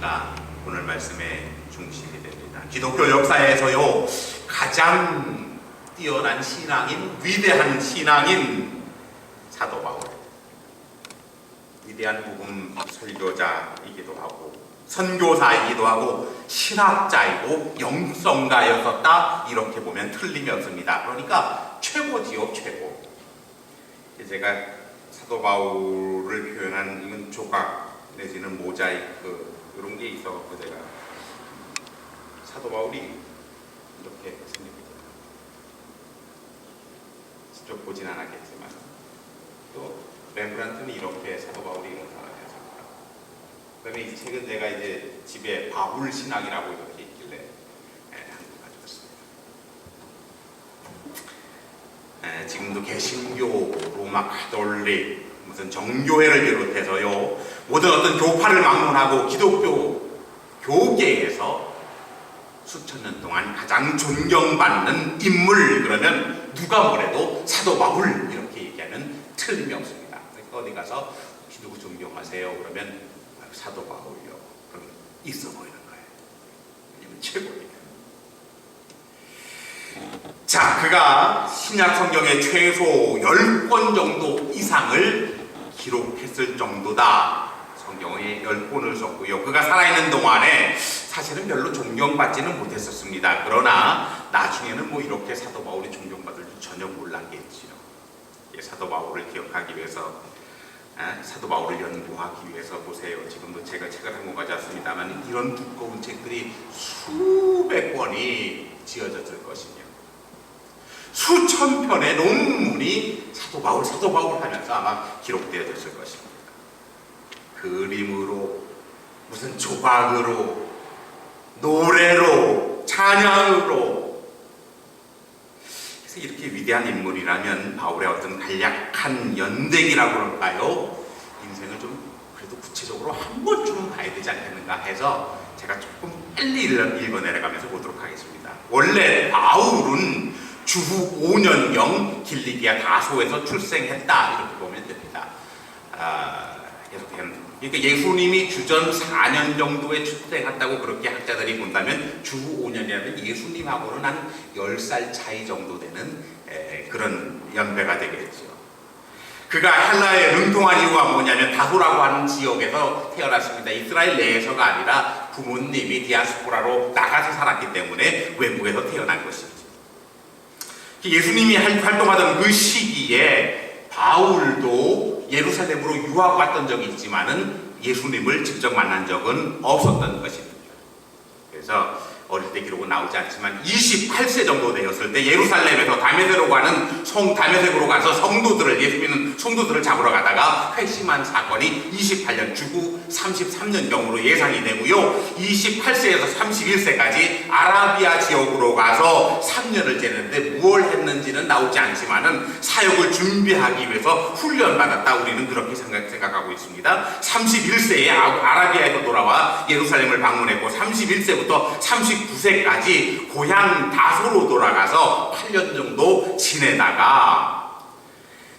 논리가 오늘 말씀의 중심이 됩니다. 기독교 역사에서요 가장 뛰어난 신앙인 위대한 신앙인 사도 바울 위대한 복음 설교자이기도 하고 선교사이기도 하고 신학자이고 영성가였었다 이렇게 보면 틀림이 없습니다. 그러니까 최고지요 최고. 제가 사도 바울을 표현한 이건 조각 내지는 모자이크 이런 게 있어서 제가 사도 바울이 이렇게 생깁니다. 직접 보진 않았겠지만 또 렘브란트는 이렇게 사도 바울이 이런 사람이었습니다. 그다음에 이 책은 제가 이제 집에 바울 신학이라고 이렇게 있길래 예, 한번 가져왔습니다. 예, 지금도 개신교, 로마 가톨릭, 무슨 정교회를 비롯해서요 모든 어떤 교파를 막론하고 기독교 교계에서 수천 년 동안 가장 존경받는 인물 그러면 누가 뭐래도 사도 바울 이렇게 얘기하면 틀림이 없습니다. 그래서 어디 가서 혹시 누구 존경하세요? 그러면 아, 사도 바울요. 그럼 있어 보이는 거예요. 왜냐면 최고니까. 자, 그가 신약 성경의 최소 10권 정도 이상을 기록했을 정도다. 성경에 10권을 썼고요. 그가 살아있는 동안에 사실은 별로 존경받지는 못했었습니다. 그러나 나중에는 뭐 이렇게 사도 바울이 존경받을 줄 전혀 몰랐겠지요. 예, 사도 바울을 기억하기 위해서 아, 사도 바울을 연구하기 위해서 보세요. 지금도 제가 책을 한 권 가져왔습니다만 이런 두꺼운 책들이 수백 권이 지어졌을 것이며 수천 편의 논문이 사도 바울, 사도 바울 하면서 아마 기록되어졌을 것입니다. 그림으로 무슨 조각으로 노래로 찬양으로 그래서 이렇게 위대한 인물이라면 바울의 어떤 간략한 연대기라고 그럴까요? 인생을 좀 그래도 구체적으로 한 번쯤은 봐야 되지 않겠는가 해서 제가 조금 빨리 읽어- 내려가면서 보도록 하겠습니다. 원래 바울은 주후 5년경 길리기아 다소에서 출생했다 이렇게 보면 됩니다. 아, 계속해요. 그러니까 예수님이 주전 4년 정도에 출생했다고 그렇게 학자들이 본다면 주후 5년이라면 예수님하고는 한 10살 차이 정도 되는 에, 그런 연배가 되겠죠. 그가 헬라에 능통한 이유가 뭐냐면 다소라고 하는 지역에서 태어났습니다. 이스라엘 내에서가 아니라 부모님이 디아스포라로 나가서 살았기 때문에 외국에서 태어난 것이죠. 예수님이 할- 활동하던 그 시기에 바울도 예루살렘으로 유학 왔던 적이 있지만은 예수님을 직접 만난 적은 없었던 것입니다. 그래서 어릴 때 기록은 나오지 않지만 28세 정도 되었을 때 예루살렘에서 다메섹으로 가는 성 다메섹으로 가서 성도들을 예수 믿는 성도들을 잡으러 가다가 회심한 사건이 28년 주후 33년경으로 예상이 되고요. 28세에서 31세까지 아라비아 지역으로 가서 3년을 지냈는데 무엇을 했는지는 나오지 않지만은 사역을 준비하기 위해서 훈련 받았다 우리는 그렇게 생각, 생각하고 있습니다. 31세에 아라비아에서 돌아와 예루살렘을 방문했고 31세부터 39세까지 고향 다소로 돌아가서 8년 정도 지내다가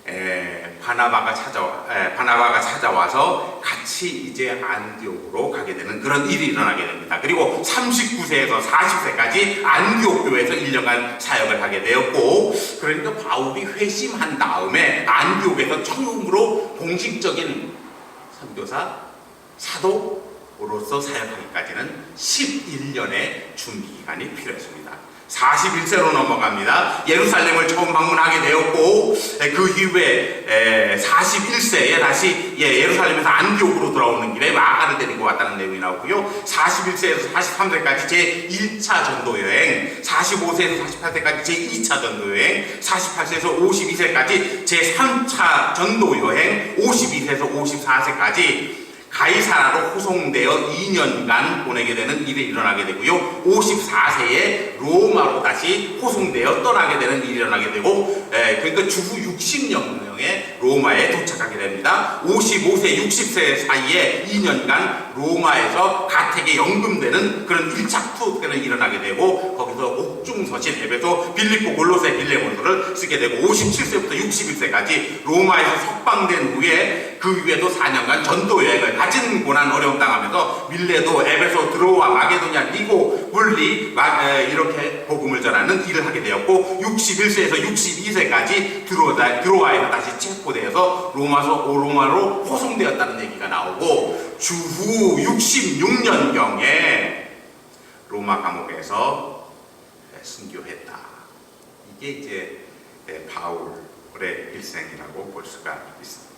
에, 바나바가 찾아 에, 바나바가 찾아와서 같이 이제 안디옥으로 가게 되는 그런 일이 일어나게 됩니다. 그리고 39세에서 40세까지 안디옥 교회에서 1년간 사역을 하게 되었고 그러니까 바울이 회심한 다음에 안디옥에서 처음으로 공식적인 선교사 사도 로서 사역하기까지는 11년의 준비 기간이 필요했습니다. 41세로 넘어갑니다. 예루살렘을 처음 방문하게 되었고 에, 그 이후에 에, 41세에 다시 예, 예루살렘에서 안디옥으로 돌아오는 길에 마가를 데리고 왔다는 내용이 나오고요. 41세에서 43세까지 제 1차 전도 여행, 45세에서 48세까지 제 2차 전도 여행, 48세에서 52세까지 제 3차 전도 여행, 52세에서 54세까지 가이사라로 호송되어 2년간 보내게 되는 일이 일어나게 되고요. 54세에 로마로 다시 호송되어 떠나게 되는 일이 일어나게 되고, 에, 그러니까 주후 60년경에 로마에 도착하게 됩니다. 55세, 60세 사이에 2년간 로마에서 가택에 연금되는 그런 1차 투어가 일어나게 되고 거기서 옥중서신 에베소 빌립보 골로새 빌레몬서를 쓰게 되고 57세부터 61세까지 로마에서 석방된 후에 그 위에도 4년간 전도 여행을 가진 고난 어려움 당하면서 밀레도 에베소 드로와 마게도냐 리고 물리 이렇게 복음을 전하는 일을 하게 되었고 61세에서 62세까지 드로다, 드 로아에서 다시 체포되어서 로마서 로마로 호송되었다는 얘기가 나오고 주후 66년경에 로마 감옥에서 순교했다. 이게 이제 에, 바울의 일생이라고 볼 수가 있습니다.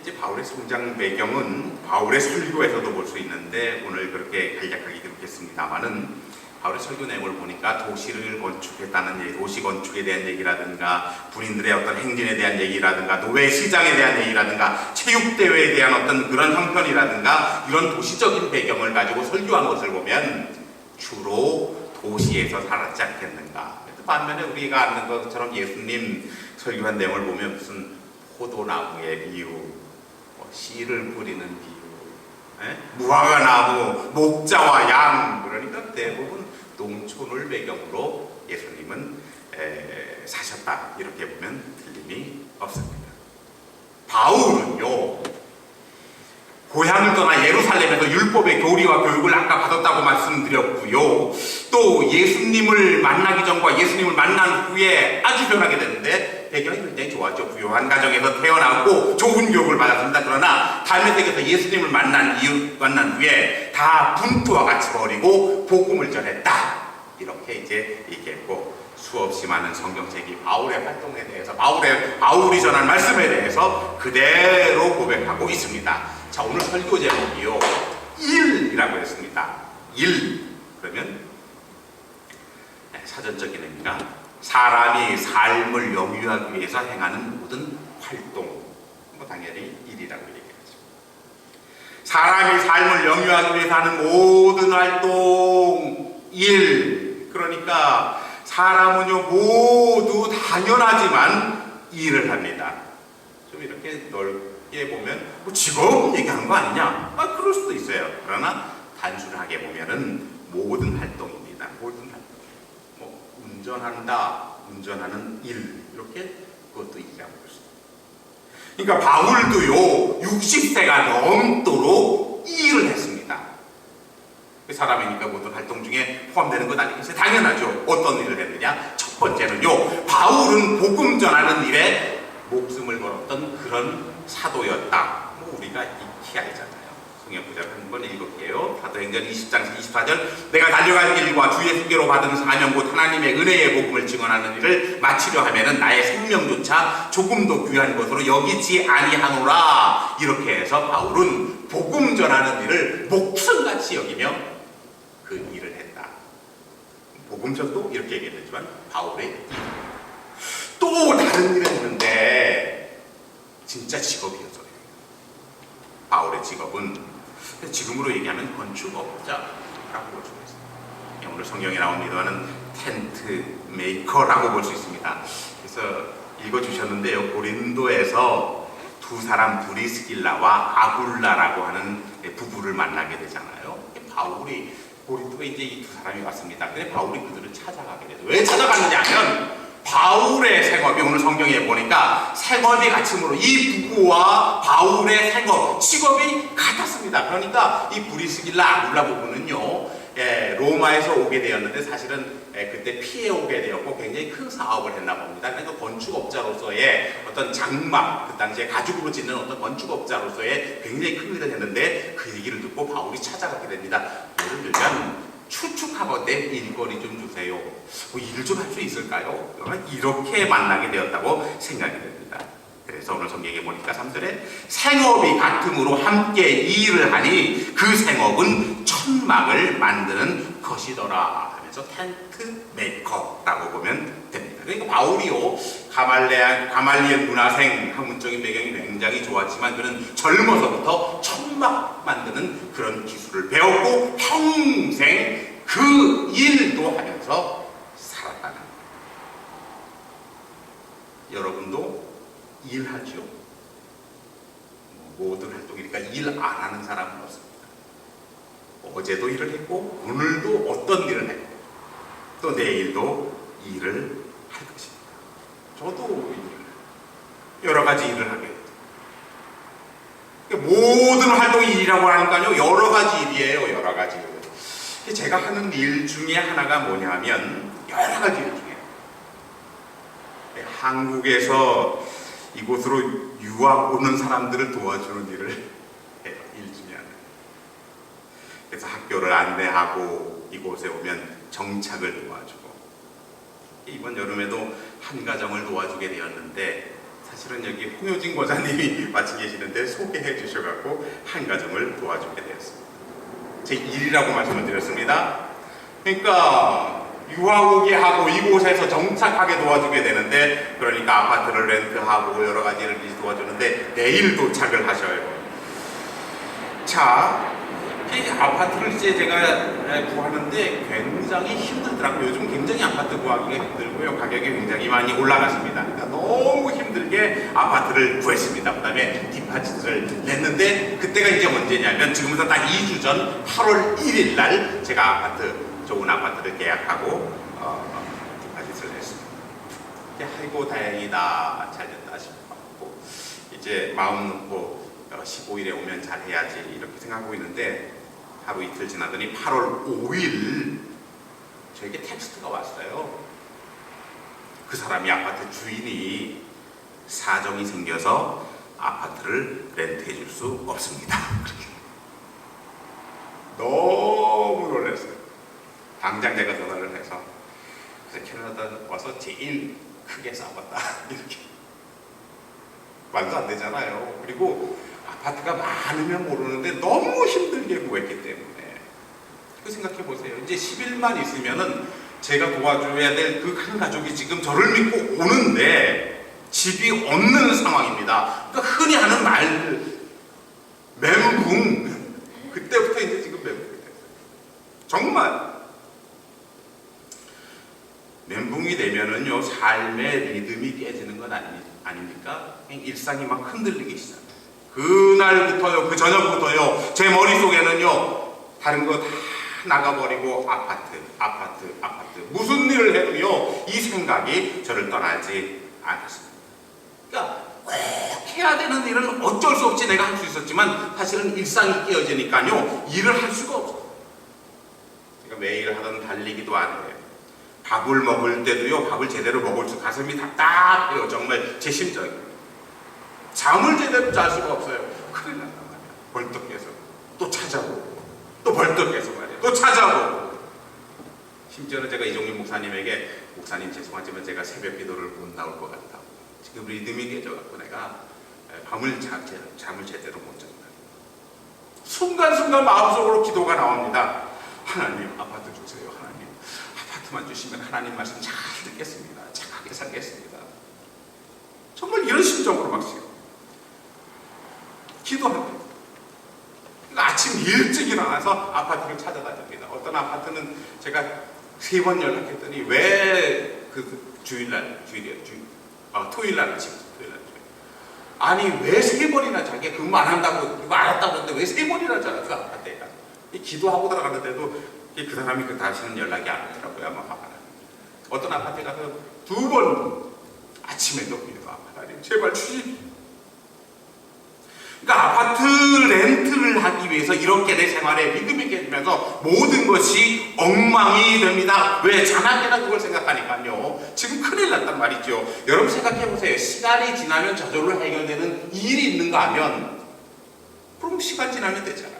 이제 바울의 성장 배경은 바울의 설교에서도 볼 수 있는데 오늘 그렇게 간략하게 기록했습니다만은 바울의 설교 내용을 보니까 도시를 건축했다는 얘기, 도시 건축에 대한 얘기라든가 군인들의 어떤 행진에 대한 얘기라든가 노예 시장에 대한 얘기라든가 체육 대회에 대한 어떤 그런 형편이라든가 이런 도시적인 배경을 가지고 설교한 것을 보면 주로 도시에서 살았지 않겠는가. 반면에 우리가 아는 것처럼 예수님 설교한 내용을 보면 무슨 포도나무의 비유, 뭐 씨를 뿌리는 비유, 예? 무화과 나무, 목자와 양 그러니까 대부분 농촌을 배경으로 예수님은 에, 사셨다 이렇게 보면 틀림이 없습니다. 바울은요 고향을 떠나 예루살렘에서 율법의 교리와 교육을 아까 받았다고 말씀드렸고요. 또 예수님을 만나기 전과 예수님을 만난 후에 아주 변하게 되는데 배경이 굉장히 좋았죠. 부유한 가정에서 태어나고 좋은 교육을 받았습니다. 그러나 세계에서 예수님을 만난 이후 만난 후에 다 분투와 같이 버리고 복음을 전했다. 이렇게 이제 얘기했고 수없이 많은 성경책이 바울의 활동에 대해서 바울의 바울이 전한 말씀에 대해서 그대로 고백하고 있습니다. 자 오늘 설교 제목이요 일이라고 했습니다. 일 그러면 네, 사전적인 의미가 사람이 삶을 영위하기 위해서 행하는 모든 활동 뭐 당연히 일이라고 얘기하죠. 사람이 삶을 영위하기 위해서 하는 모든 활동 일 그러니까 사람은요 모두 당연하지만 일을 합니다. 좀 이렇게 넓게 보면 뭐 직업 얘기하는 거 아니냐? 아 그럴 수도 있어요. 그러나 단순하게 보면은 모든 활동입니다. 모든 활동. 뭐 운전한다, 운전하는 일 이렇게 그것도 얘기하고 있습니다. 그러니까 바울도요 60세가 넘도록 이 일을 했습니다. 그 사람이니까 모든 활동 중에 포함되는 것 아니겠어요? 당연하죠. 어떤 일을 했느냐? 첫 번째는요 바울은 복음 전하는 일에 목숨을 걸었던 그런 사도였다. 뭐 우리가 익히 알잖아요. 성경 구절 한번 읽을게요. 사도행전 20장 24절 내가 달려갈 길과 주의 수계로 받은 사명 곧 하나님의 은혜의 복음을 증언하는 일을 마치려 하면은 나의 생명조차 조금도 귀한 것으로 여기지 아니하노라 이렇게 해서 바울은 복음 전하는 일을 목숨같이 여기며 그 일을 했다. 복음전도 이렇게 얘기했지만 바울의 일. 또 다른 일을 했는데 진짜 직업이었어요. 바울의 직업은 지금으로 얘기하면 건축업자라고 볼 수 있습니다. 오늘 성경에 나옵니다만은 텐트 메이커라고 볼 수 있습니다. 그래서 읽어주셨는데요. 고린도에서 두 사람 브리스길라와 아굴라라고 하는 부부를 만나게 되잖아요. 바울이 고린도에 이제 이 두 사람이 왔습니다. 근데 바울이 그들을 찾아가게 돼요. 왜 찾아갔느냐 하면 바울의 생업이 오늘 성경에 보니까 생업이 같으므로 이 부부와 바울의 생업, 직업이 같았습니다. 그러니까 이 브리스길라 아굴라 부부는요, 예, 로마에서 오게 되었는데 사실은 예, 그때 피해 오게 되었고 굉장히 큰 사업을 했나 봅니다. 그러니까 건축업자로서의 어떤 장막, 그 당시에 가죽으로 짓는 어떤 건축업자로서의 굉장히 큰 일을 했는데 그 얘기를 듣고 바울이 찾아가게 됩니다. 예를 들면 추측하건대 일거리 좀 주세요. 뭐 일좀 할 수 있을까요? 이렇게 만나게 되었다고 생각이 됩니다. 그래서 오늘 성경에 보니까 3절에 생업이 같음으로 함께 일을 하니 그 생업은 천막을 만드는 것이더라 하면서 텐트 메이커라고 보면 됩니다. 그러니까 바울이요 가말레 가말리의 문화생 학문적인 배경이 굉장히 좋았지만 그는 젊어서부터 천막 만드는 그런 기술을 배웠고 평생 그 일도 하면서 살았다는 여러분도 일하죠. 뭐 모든 활동이니까 일 안 하는 사람은 없습니다. 어제도 일을 했고 오늘도 어떤 일을 했고 또 내일도 일을 할 것입니다. 저도 일을 여러 가지 일을 하게 됩니다. 모든 활동이 일이라고 하니까요 여러 가지 일이에요 여러 가지 일. 제가 하는 일 중에 하나가 뭐냐면 여러 가지 일 중에 네, 한국에서 이곳으로 유학 오는 사람들을 도와주는 일을 해요 일 중에 하나. 그래서 학교를 안내하고 이곳에 오면 정착을 도와주고 이번 여름에도 한 가정을 도와주게 되었는데 사실은 여기 홍효진 고사님이 마치 계시는데 소개해 주셔갖고 한 가정을 도와주게 되었습니다. 제 일이라고 말씀을 드렸습니다. 그러니까 유학 오게 하고 이곳에서 정착하게 도와주게 되는데 그러니까 아파트를 렌트하고 여러 가지를 도와주는데 내일 도착을 하셔요. 자, 이 아파트를 이제 제가 구하는데 굉장히 힘들더라고요. 요즘 굉장히 아파트 구하기가 힘들고요. 가격이 굉장히 많이 올라갔습니다. 그러니까 너무 힘들게 아파트를 구했습니다. 그 다음에 디파지트를 냈는데 그때가 이제 언제냐면 지금부터 딱 2주 전 8월 1일 날 제가 아파트, 좋은 아파트를 계약하고 어, 디파지트를 냈습니다. 아이고 다행이다. 잘 됐다 싶었고 이제 마음 놓고 15일에 오면 잘해야지 이렇게 생각하고 있는데 하루 이틀 지나더니 8월 5일 저에게 텍스트가 왔어요. 그 사람이 아파트 주인이 사정이 생겨서 아파트를 렌트해 줄 수 없습니다. 그렇게. 너무 놀랐어요. 당장 제가 전화를 해서 그래서 캐나다 와서 제일 크게 싸웠다 이렇게 말도 안 되잖아요. 그리고 아파트가 많으면 모르는데 너무 힘들게 구했기 때문에 그 생각해 보세요. 이제 10일만 있으면은 제가 도와줘야 될 그 한 가족이 지금 저를 믿고 오는데 집이 없는 상황입니다. 그러니까 흔히 하는 말 멘붕 그때부터 이제 지금 멘붕이 됐어요. 정말 멘붕이 되면은요 삶의 리듬이 깨지는 건 아니, 아닙니까? 일상이 막 흔들리기 시작. 그날부터요, 그 저녁부터요, 제 머릿속에는요, 다른 거 다 나가버리고 아파트, 아파트, 아파트. 무슨 일을 해도요, 이 생각이 저를 떠나지 않았습니다. 그러니까 꼭 해야 되는 일은 어쩔 수 없이 내가 할 수 있었지만 사실은 일상이 깨어지니까요, 일을 할 수가 없어요. 제가 매일 하던 달리기도 안 해요. 밥을 먹을 때도요, 밥을 제대로 먹을 수 가슴이 답답해요. 정말 제 심정이. 잠을 제대로 잘 수가 없어요. 큰일 난단 말이야. 벌떡 깨서 또 찾아보고 또 벌떡 깨서 말이야. 또 찾아보고 심지어는 제가 이종윤 목사님에게 목사님 죄송하지만 제가 새벽 기도를 못 나올 것 같다고 지금 리듬이 깨져갖고 내가 밤을 자, 잠을 제대로 못 잔다. 순간순간 마음속으로 기도가 나옵니다. 하나님 아파트 주세요. 하나님 아파트만 주시면 하나님 말씀 잘 듣겠습니다. 착하게 살겠습니다. 정말 이런 심정으로 막 지금 기도합니다. 그러니까 아침 일찍 일어나서 아파트를 찾아다닙니다. 어떤 아파트는 제가 세 번 연락했더니 왜 그 주일날 주일이에요 주일 어, 토요일날 아침 토요일날 주일. 아니 왜 세 번이나 자기가 근무 안 한다고 했는데 왜 세 번이나 자그 아파트에 가이 기도하고 들어가는데도 이그 사람이 그 다시는 연락이 안 오더라고요 아마 화가 나. 어떤 아파트에 가서 두 번 아침에도 기도 하나님 제발 주십시오. 그러니까 아파트 렌트를 하기 위해서 이렇게 내 생활에 믿음이 깨지면서 모든 것이 엉망이 됩니다. 왜? 자나깨나 그걸 생각하니까요. 지금 큰일 났단 말이죠. 여러분 생각해 보세요. 시간이 지나면 저절로 해결되는 일이 있는가 하면 그럼 시간 지나면 되잖아요.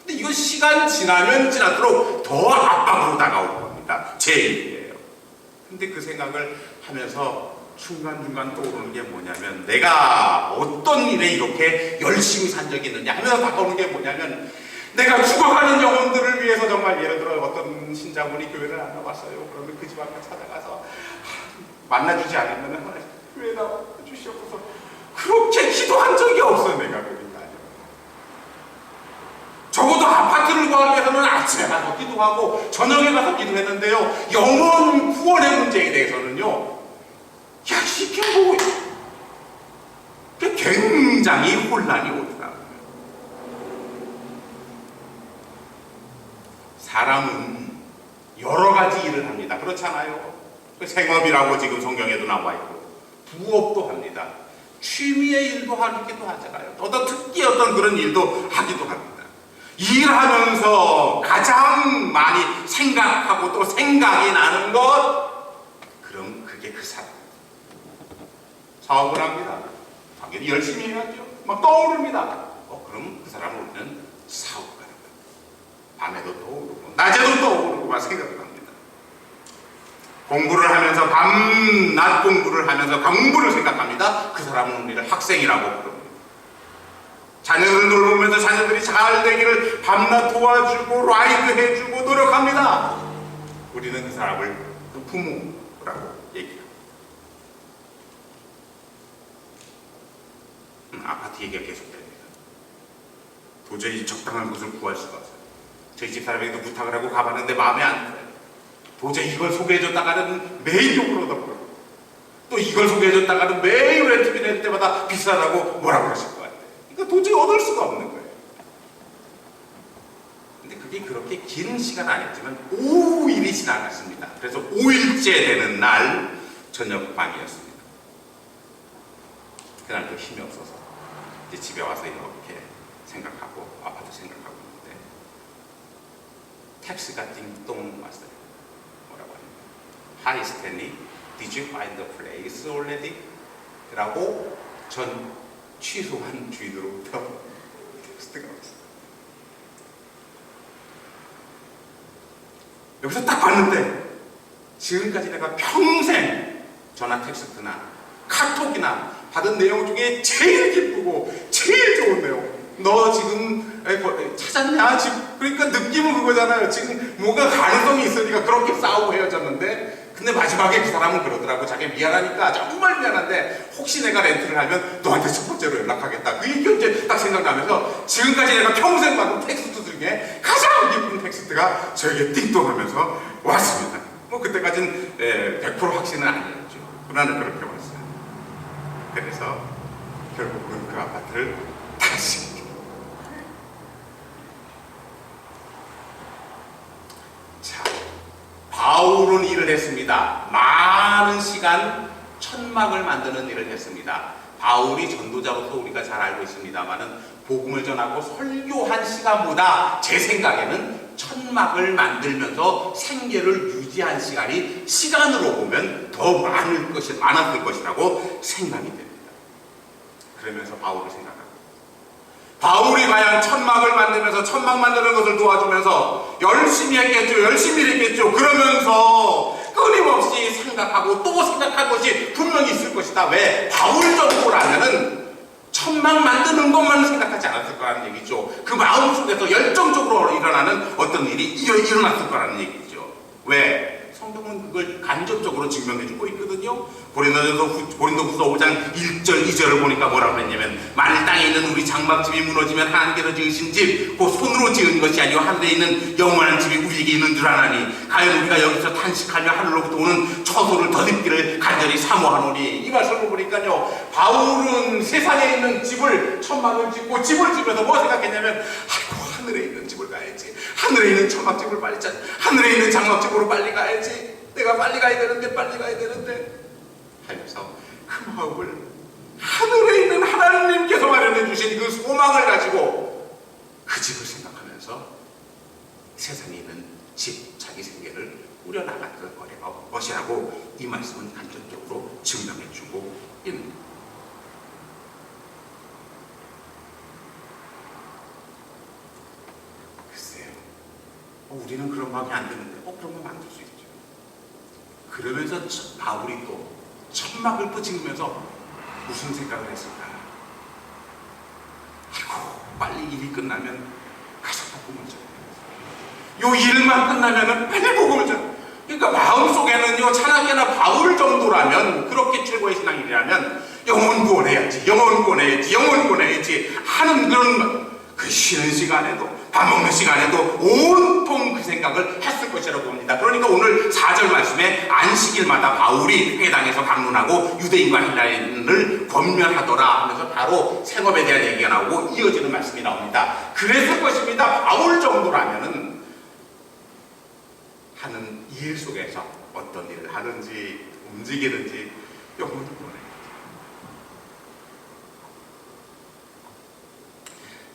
근데 이건 시간 지나면 지날수록 더 압박으로 다가올 겁니다. 제 일이에요. 근데 그 생각을 하면서 중간중간 떠오르는 게 뭐냐면 내가 어떤 일에 이렇게 열심히 산 적이 있느냐 하면서 다가오는 게 뭐냐면 내가 죽어가는 영혼들을 위해서 정말 예를 들어 어떤 신자분이 교회를 안 나왔어요. 그러면 그집 앞에 찾아가서 만나주지 않으면 교회 나와 주시옵소서. 그렇게 기도한 적이 없어 내가 그러니까 적어도 아파트를 구하기 위해서는 아침에 가서 기도하고 저녁에 가서 기도했는데요. 영혼 구원의 문제에 대해서는요 야, 시켜 보고 굉장히 혼란이 오더라고요. 사람은 여러 가지 일을 합니다. 그렇잖아요. 그 생업이라고 지금 성경에도 나와 있고 부업도 합니다. 취미의 일도 하기도 하잖아요. 어떤 특기 어떤 그런 일도 하기도 합니다. 일하면서 가장 많이 생각하고 또 생각이 나는 것 그럼 그게 그 사람. 사업을 합니다. 당연히 열심히 해야죠. 막 떠오릅니다. 어, 그럼 그 사람은 우리는 사업가라고 합니다. 밤에도 떠오르고 낮에도 떠오르고 막 생각을 합니다. 공부를 하면서 밤낮 공부를 하면서 공부를 생각합니다. 그 사람은 우리를 학생이라고 부릅니다. 자녀들 돌보면서 자녀들이 잘 되기를 밤낮 도와주고 라이드 해주고 노력합니다. 우리는 그 사람을 그 부모라고 얘기합니다. 음, 아파트 얘기가 계속됩니다. 도저히 적당한 곳을 구할 수가 없어요. 저희 집 사람에게도 부탁을 하고 가봤는데 마음에 안 들어요. 도저히 이걸 소개해줬다가는 매일 욕을 얻어버리고 또 이걸 소개해줬다가는 매일 렌트비 낼 때마다 비싸다고 뭐라고 하실 것 같아요. 그러니까 도저히 얻을 수가 없는 거예요. 근데 그게 그렇게 긴 시간 아니었지만 5일이 지나갔습니다. 그래서 5일째 되는 날 저녁 밤이었습니다. 그날도 힘이 없어서 이제 집에 와서 이렇게 생각하고 아파트 생각하고 있는데 텍스가 띵동 왔어요. 뭐라고 하냐면 Hi Stanley, did you find the place already? 라고 전 취소한 주인으로부터 텍스트가 왔어요. 여기서 딱 봤는데 지금까지 내가 평생 전화 텍스트나 카톡이나 받은 내용 중에 제일 기쁘고 제일 좋은 내용. 너 지금 에, 뭐, 에, 찾았냐? 집 그러니까 느낌은 그거잖아요. 지금 뭔가 가능성이 있으니까 그렇게 싸우고 헤어졌는데 근데 마지막에 그 사람은 그러더라고. 자기 미안하니까 정말 미안한데 혹시 내가 렌트를 하면 너한테 첫 번째로 연락하겠다. 그 얘기 이제 딱 생각나면서 지금까지 내가 평생 받은 텍스트 중에 가장 기쁜 텍스트가 저에게 띵동하면서 왔습니다. 뭐 그때까지는 에, 100% 확신은 아니었죠. 그러나 그렇게 왔어요. 그래서 결국은 그 아파트를 다시 자, 바울은 일을 했습니다. 많은 시간 천막을 만드는 일을 했습니다. 바울이 전도자로서 우리가 잘 알고 있습니다만은 복음을 전하고 설교한 시간보다 제 생각에는 천 막을 만들면서 생계를 유지한 시간이 시간으로 보면 더 많을 것이 많았을 것이라고 생각이 됩니다. 그러면서 바울을 생각합니다. 바울이 과연 천막을 만들면서 천막 만드는 것을 도와주면서 열심히 했겠죠. 열심히 했겠죠. 그러면서 끊임없이 생각하고 또 생각할 것이 분명히 있을 것이다. 왜? 바울 정도라면은 천막 만드는 것만 생각하지 않았을 거라는 얘기죠. 그 마음 속에서 열정적으로 일어나는 어떤 일이 일- 일어났을 거라는 얘기죠. 왜? 성경은 그걸 간접적으로 증명해주고 있거든요. 고린도전서 후- 고린도후서 5장 1절 2절을 보니까 뭐라고 했냐면 만일 땅에 있는 우리 장막집이 무너지면 하나님께서 지으신 집, 그 손으로 지은 것이 아니요 하늘에 있는 영원한 집이 우리에게 있는 줄 아나니 가연 우리가 여기서 탄식하며 하늘로부터 오는 처소를 덧입기를 간절히 사모하노니 이 말씀을 보니까요 바울은 세상에 있는 집을 천막을 짓고 집을 지면서 뭐 생각했냐면 아이고 하늘에 있는 집을 가야지. 하늘에 있는 천막집을 빨리 찾 하늘에 있는 장막집으로 빨리 가야지. 내가 빨리 가야 되는데 빨리 가야 되는데. 하면서 그 마음을 하늘에 있는 하나님께서 마련해 주신 그 소망을 가지고 그 집을 생각하면서 세상에 있는 집 자기 생계를 거래가 것이라고 이 말씀은 간접적으로 증명해 주고 있는 글쎄요 어, 우리는 그런 마음이 안 드는데 어 그런 마음 안들 수 있죠. 그러면서 첫- 바울이 또 천막을 또 짓으면서 무슨 생각을 했을까? 아이고 빨리 일이 끝나면 가서 복음을 전해 요 일만 끝나면은 빨리 복음을 전 그러니까 마음속에는요 차라리나 바울 정도라면 그렇게 최고의 신앙이라면 영혼 구원해야지 영혼 구원해야지 영혼 구원해야지 하는 그런 그 쉬는 시간에도 밥 먹는 시간에도 온통 그 생각을 했을 것이라고 봅니다. 그러니까 오늘 4절 말씀에 안식일마다 바울이 회당에서 강론하고 유대인과 헬라인을 권면하더라 하면서 바로 생업에 대한 얘기가 나오고 이어지는 말씀이 나옵니다. 그랬을 것입니다. 바울 정도라면은 하는 일 속에서 어떤 일을 하든지 움직이든지 영혼을 구원해.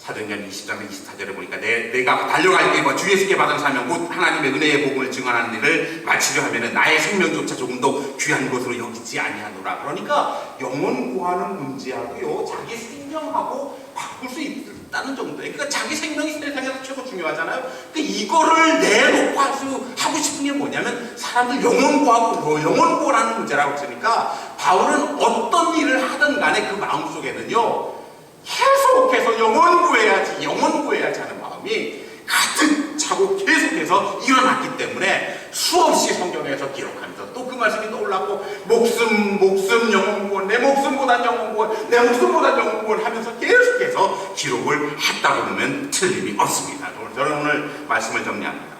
사도행전 20장 24절에 보니까 내, 내가 달려갈 때 뭐 주 예수께 받은 사명 곧 하나님의 은혜의 복음을 증언하는 일을 마치려 하면은 나의 생명조차 조금 더 귀한 것으로 여기지 아니하노라. 그러니까 영혼 구하는 문제하고요 자기 생명하고 바꿀 수 있다는 정도예요. 그러니까 자기 생명이 세상에서 최고 중요하잖아요. 근데 이거를 내놓고 할수 하고 싶은 게 뭐냐면 사람들 영혼 구하고 뭐 영혼 구하는 문제라고 했으니까 바울은 어떤 일을 하든 간에 그 마음속에는요 계속해서 영원 구해야지, 영원 구해야지 하는 마음이 가득 차고 계속해서 일어났기 때문에 수없이 성경에서 기록하면서 또 그 말씀이 떠올랐고 목숨, 목숨, 영원 구원, 내 목숨보단 영원 구원, 내 목숨보단 영원 구원 하면서 계속해서 기록을 했다고 보면 틀림이 없습니다. 저는 오늘 말씀을 정리합니다.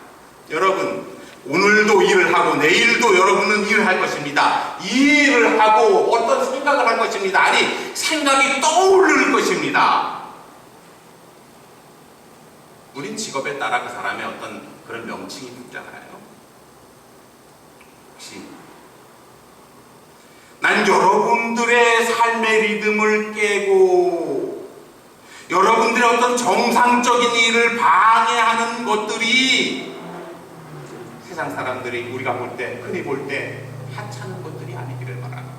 여러분, 오늘도 일을 하고 내일도 여러분은 일을 할 것입니다. 이 일을 하고 어떤 생각을 할 것입니다. 아니, 생각이 떠오를 것입니다. 우린 직업에 따라 그 사람의 어떤 그런 명칭이 붙잖아요. 혹시 난 여러분들의 삶의 리듬을 깨고 여러분들의 어떤 정상적인 일을 방해하는 것들이 세상 사람들이 우리가 볼 때, 흔히 볼 때 하찮은 것들이 아니기를 바랍니다.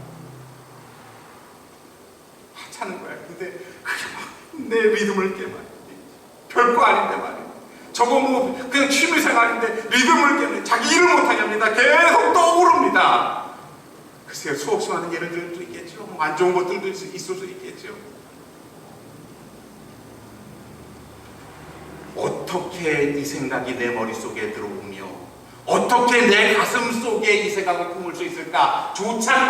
하찮은 거야. 근데 내 리듬을 깨면 별거 아닌데 말이야. 저거 뭐 그냥 취미생활인데 리듬을 깨면 자기 일을 못하게 합니다. 계속 떠오릅니다. 글쎄요 수없이 많은 예를 들도 있겠죠. 뭐안 좋은 것들도 있, 있을 수 있겠죠. 어떻게 이 생각이 내 머릿속에 들어오며 어떻게 내 가슴 속에 이 생각을 품을 수 있을까?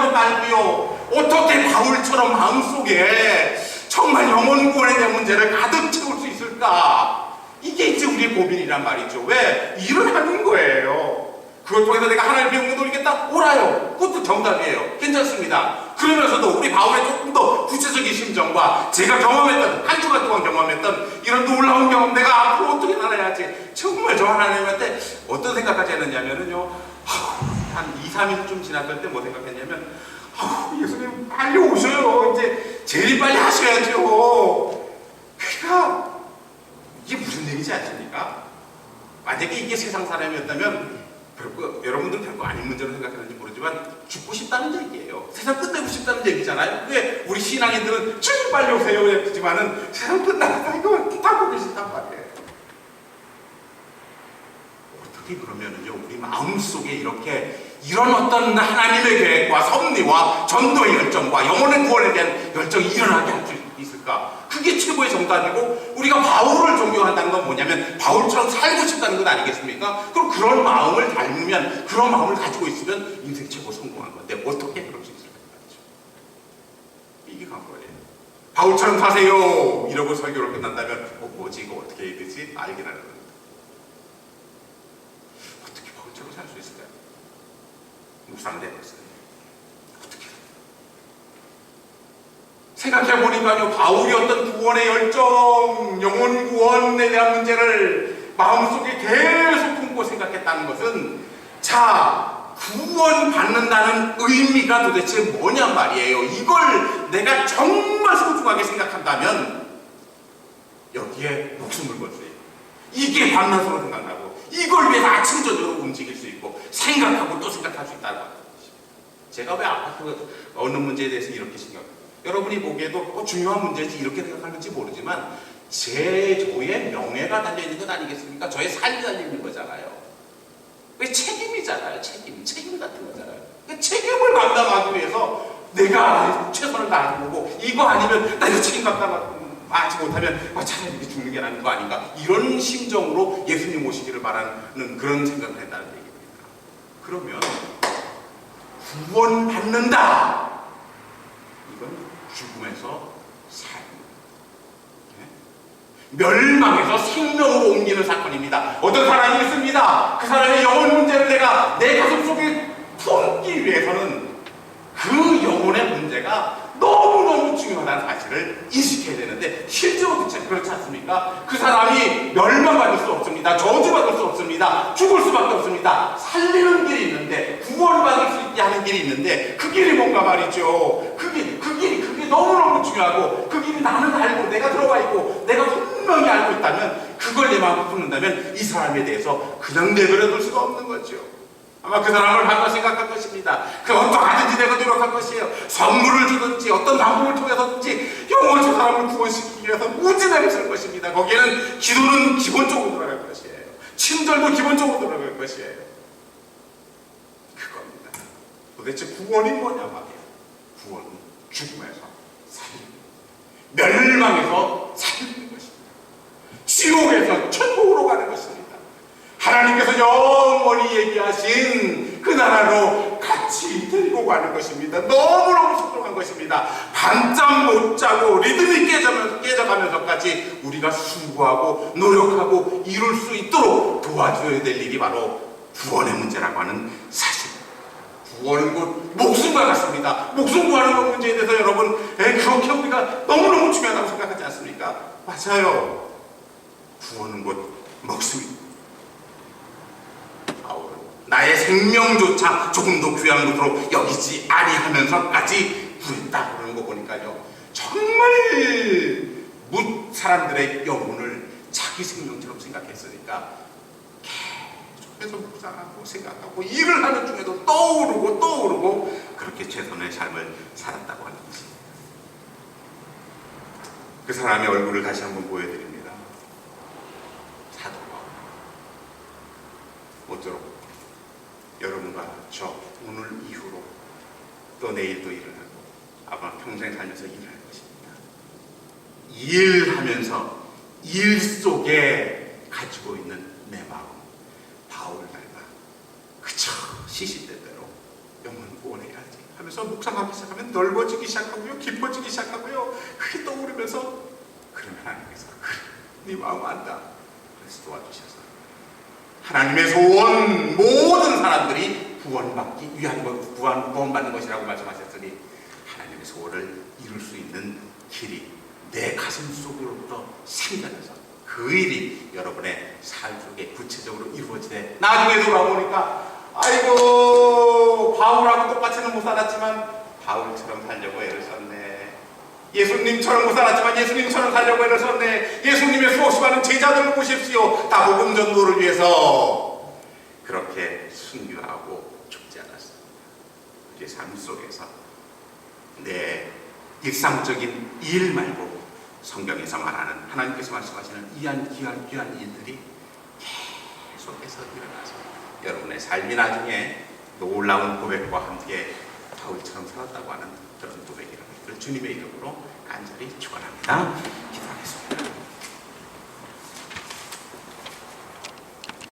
것 말고요. 어떻게 바울처럼 마음속에 정말 영혼 대한 문제를 가득 채울 수 있을까? 이게 이제 우리의 고민이란 말이죠. 왜? 일을 하는 거예요. 그걸 통해서 내가 하나님의 영광을 돌리겠다? 옳아요. 그것도 정답이에요. 괜찮습니다. 그러면서도 우리 바울의 조금 더 구체적인 심정과 제가 경험했던, 한 주간 동안 경험했던 이런 놀라운 경험, 내가 앞으로 어떻게 살아야지. 정말 저 하나님한테 어떤 생각까지 했느냐면요. 한 2, 3일 좀 지났을 때 뭐 생각했냐면, 아우, 예수님 빨리 오셔요. 이제 제일 빨리 하셔야죠. 그러니까 이게 무슨 얘기지 않습니까? 만약에 이게 세상 사람이었다면 별거, 여러분들 별거 아닌 문제로 생각하는지 모르지만 죽고 싶다는 얘기예요. 세상 끝내고 싶다는 얘기잖아요. 왜 우리 신앙인들은 제일 빨리 오세요 그랬지만은 세상 끝나고 이거 타고 계신단 말이에요. 어떻게 그러면은요 우리 마음 속에 이렇게 이런 어떤 하나님의 계획과 섭리와 전도의 열정과 영혼의 구원에 대한 열정이 일어나게 할 수 있을까? 그게 최고의 정답이고 우리가 바울을 존경한다는 건 뭐냐면 바울처럼 살고 싶다는 것 아니겠습니까? 그럼 그런 마음을 닮으면 그런 마음을 가지고 있으면 인생 최고 성공한 건데 어떻게 그럴 수 있을까? 이게 관건이에요. 바울처럼 사세요 이러고 설교를 끝난다면 어, 뭐지 이거 어떻게 해야 되지? 알긴 하는 겁니다. 어떻게 바울처럼 살 수 있을까요? 묵상되었어요. 어떻게? 생각해보니까요, 바울이 어떤 구원의 열정, 영혼 구원에 대한 문제를 마음속에 계속 품고 생각했다는 것은, 자, 구원 받는다는 의미가 도대체 뭐냔 말이에요. 이걸 내가 정말 소중하게 생각한다면, 여기에 목숨을 걸 수 있고, 이게 밤낮으로 생각하고, 이걸 위해서 아침, 저녁으로 움직일 수 있고, 생각하고 또 생각할 수 있다는 거죠. 제가 왜 아파트 어느 문제에 대해서 이렇게 생각, 여러분이 보기에도 어, 중요한 문제지 이렇게 생각하는지 모르지만 제 저의 명예가 달려 있는 것 아니겠습니까? 저의 삶이 달려 있는 거잖아요. 왜 책임이잖아요. 책임, 책임 같은 거잖아요. 그 책임을 감당하기 위해서 내가 최선을 다하는 거고 이거 아니면 나 이거 책임 감당하지 못하면 아, 차라리 이렇게 죽는 게 나은 거 아닌가 이런 심정으로 예수님 오시기를 바라는 그런 생각을 했다는 얘기입니다. 그러면 구원받는다. 죽음에서 삶. 네? 멸망에서 생명으로 옮기는 사건입니다. 어떤 사람이 있습니다. 그 사람의 영혼 문제를 내가 내 가슴 속에 품기 위해서는 그 영혼의 문제가 너무너무 중요하다는 사실을 인식해야 되는데 실제로 그렇지, 않습니까? 그 사람이 멸망받을 수 없습니다. 저주받을 수 없습니다. 죽을 수밖에 없습니다. 살리는 길이 있는데 구원받을 수 있게 하는 길이 있는데 그 길이 뭔가 말이죠. 그 길, 그 길이 그게 너무너무 중요하고 그 길이 나는 알고 내가 들어가 있고 내가 분명히 알고 있다면 그걸 내 마음에 품는다면 이 사람에 대해서 그냥 내버려둘 수가 없는 거죠. 아마 그 사람을 한번 생각할 것입니다. 그 어떠하든지 내가 노력할 것이에요. 선물을 주든지 어떤 방법을 통해서든지 영원 저 사람을 구원시키기 위해서 무지내를 쓸 것입니다. 거기에는 기도는 기본적으로 들어갈 것이에요. 친절도 기본적으로 들어갈 것이에요. 그겁니다. 도대체 구원이 뭐냐 말이야. 구원은 죽음에서 멸망에서 살리는 것입니다. 지옥에서 천국으로 가는 것입니다. 하나님께서 영원히 얘기하신 그 나라로 같이 데리고 가는 것입니다. 너무너무 소중한 것입니다. 반짝 못 자고 리듬이 깨져면, 깨져가면서까지 우리가 수고하고 노력하고 이룰 수 있도록 도와줘야 될 일이 바로 구원의 문제라고 하는 사실. 구원은 곧 목숨과 같습니다. 목숨 구하는 것 문제에 대해서 여러분 에, 그렇게 우리가 너무너무 중요하다고 생각하지 않습니까? 맞아요. 곧 목숨입니다. 바울은 나의 생명조차 조금도 귀한 것으로 여기지 아니하면서까지 구했다 그러는 거 보니까요. 정말 묻 사람들의 영혼을 자기 생명처럼 생각했으니까 계속해서 묵상하고 생각하고 일을 하는 중에도 떠오르고 떠오르고 그렇게 최선의 삶을 살았다고 하는 것입니다. 그 사람의 얼굴을 다시 한번 보여드립니다. 사도. 모쪼록 여러분과 저 오늘 이후로 또 내일도 일을 하고 아마 평생 살면서 일을 할 것입니다. 일하면서 일 속에 가지고 있는 내 마음 바울 닮아 그저 시시때때로 영혼 구원해야지 하면서 넓어지기 시작하고요 깊어지기 시작하고요. 그게 떠오르면서 그러면 하나님께서 그래 네 마음 안다. 그래서 도와주셔서. 하나님의 소원 모든 사람들이 구원받기 위한 것 구원 구원받는 것이라고 말씀하셨으니 하나님의 소원을 이룰 수 있는 길이 내 가슴 속으로부터 생겨나서 그 일이 여러분의 삶 속에 구체적으로 이루어지되 나중에 돌아보니까 아이고 바울하고 똑같이는 못 살았지만 바울처럼 살려고 애를 썼네. 예수님처럼 못 살았지만 예수님처럼 살려고 애를 썼네. 예수님의 수없이 많은 제자들을 보십시오. 다 복음 전도를 위해서. 그렇게 순교하고 죽지 않았습니다. 우리의 삶 속에서. 내 일상적인 일 말고 성경에서 말하는 하나님께서 말씀하시는 이한 귀한 귀한 일들이 계속해서 일어나서 여러분의 삶이 나중에 놀라운 고백과 함께 바울처럼 살았다고 하는 그런 고백이라는 것을 주님의 이름으로 간절히 축원합니다. 기도하겠습니다.